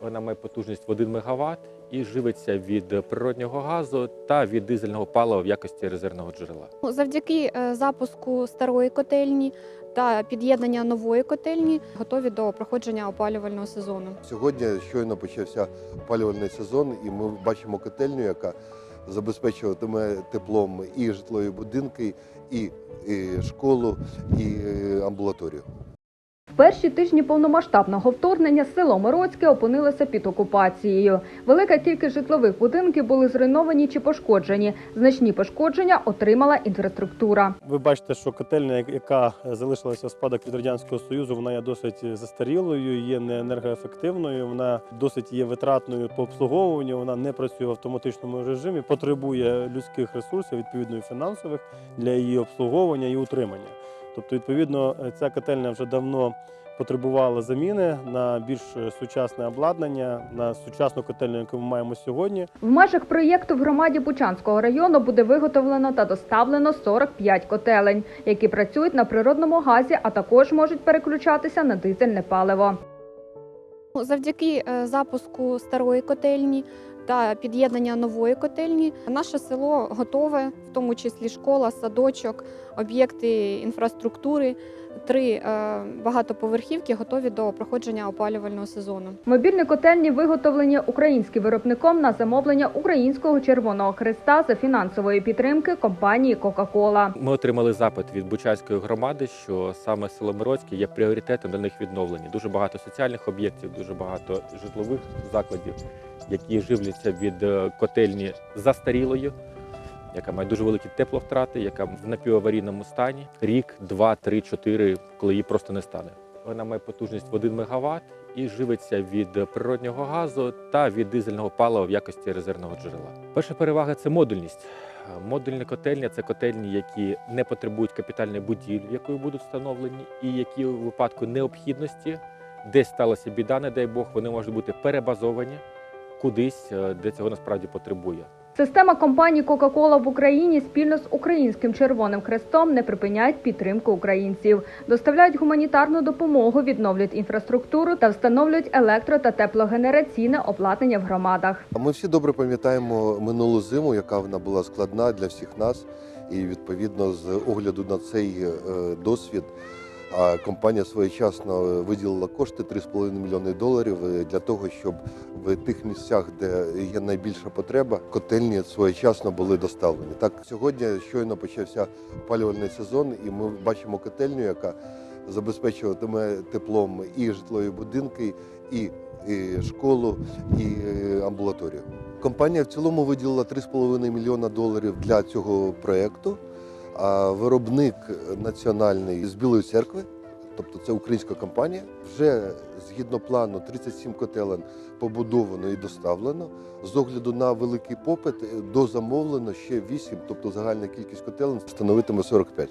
Вона має потужність в 1 МВт і живиться від природнього газу та від дизельного палива в якості резервного джерела. Ну, Завдяки е, запуску старої котельні та під'єднання нової котельні готові до проходження опалювального сезону. Сьогодні щойно почався опалювальний сезон, і ми бачимо котельню, яка забезпечуватиме теплом і житлові будинки, і, і школу, і е, амбулаторію. Перші тижні повномасштабного вторгнення село Мироцьке опинилося під окупацією. Велика кількість житлових будинків були зруйновані чи пошкоджені. Значні пошкодження отримала інфраструктура. Ви бачите, що котельня, яка залишилася в спадок від радянського союзу, вона є досить застарілою, є не енергоефективною. Вона досить є витратною по обслуговуванню. Вона не працює в автоматичному режимі, потребує людських ресурсів, відповідно фінансових для її обслуговування і утримання. Тобто, відповідно, ця котельня вже давно потребувала заміни на більш сучасне обладнання, на сучасну котельню, яку ми маємо сьогодні. В межах проєкту в громаді Бучанського району буде виготовлено та доставлено 45 котелень, які працюють на природному газі, а також можуть переключатися на дизельне паливо. Завдяки е, запуску старої котельні та під'єднання нової котельні наше село готове, в тому числі школа, садочок, об'єкти інфраструктури. Три е, багатоповерхівки готові до проходження опалювального сезону. Мобільні котельні виготовлені українським виробником на замовлення Українського Червоного Христа за фінансової підтримки компанії Кока-Кола. Ми отримали запит від Бучанської громади, що саме село Мироцьке є пріоритетом для них відновлення. Дуже багато соціальних об'єктів, дуже багато житлових закладів, які живляться від е, котельні застарілою, яка має дуже великі тепловтрати, яка в напіваварійному стані. Рік, два, три, чотири, коли її просто не стане. Вона має потужність в 1 МВт і живиться від природнього газу та від дизельного палива в якості резервного джерела. Перша перевага це модульність. Модульні котельні це котельні, які не потребують капітальної будівлі, якої будуть встановлені, і які у випадку необхідності, десь сталася біда, не дай Бог, вони можуть бути перебазовані кудись, е, де цього насправді потребує. Система компанії Coca-Cola в Україні спільно з Українським Червоним Хрестом не припиняють підтримку українців, доставляють гуманітарну допомогу, відновлюють інфраструктуру та встановлюють електро та теплогенераційне обладнання в громадах. Ми всі добре пам'ятаємо минулу зиму, яка вона була складна для всіх нас. І відповідно з огляду на цей е, досвід. А компанія своєчасно виділила кошти 3,5 мільйони доларів е, для того, щоб в тих місцях, де є найбільша потреба, котельні своєчасно були доставлені. Так сьогодні щойно почався опалювальний сезон, і ми бачимо котельню, яка забезпечуватиме теплом і житлові будинки, і, і школу, і е, амбулаторію. Компанія в цілому виділила 3,5 мільйона доларів для цього проєкту. А виробник національний з Білої церкви, тобто це українська компанія, вже згідно плану 37 котелень побудовано і доставлено. З огляду на великий попит е, дозамовлено ще 8, тобто загальна кількість котелень становитиме 45.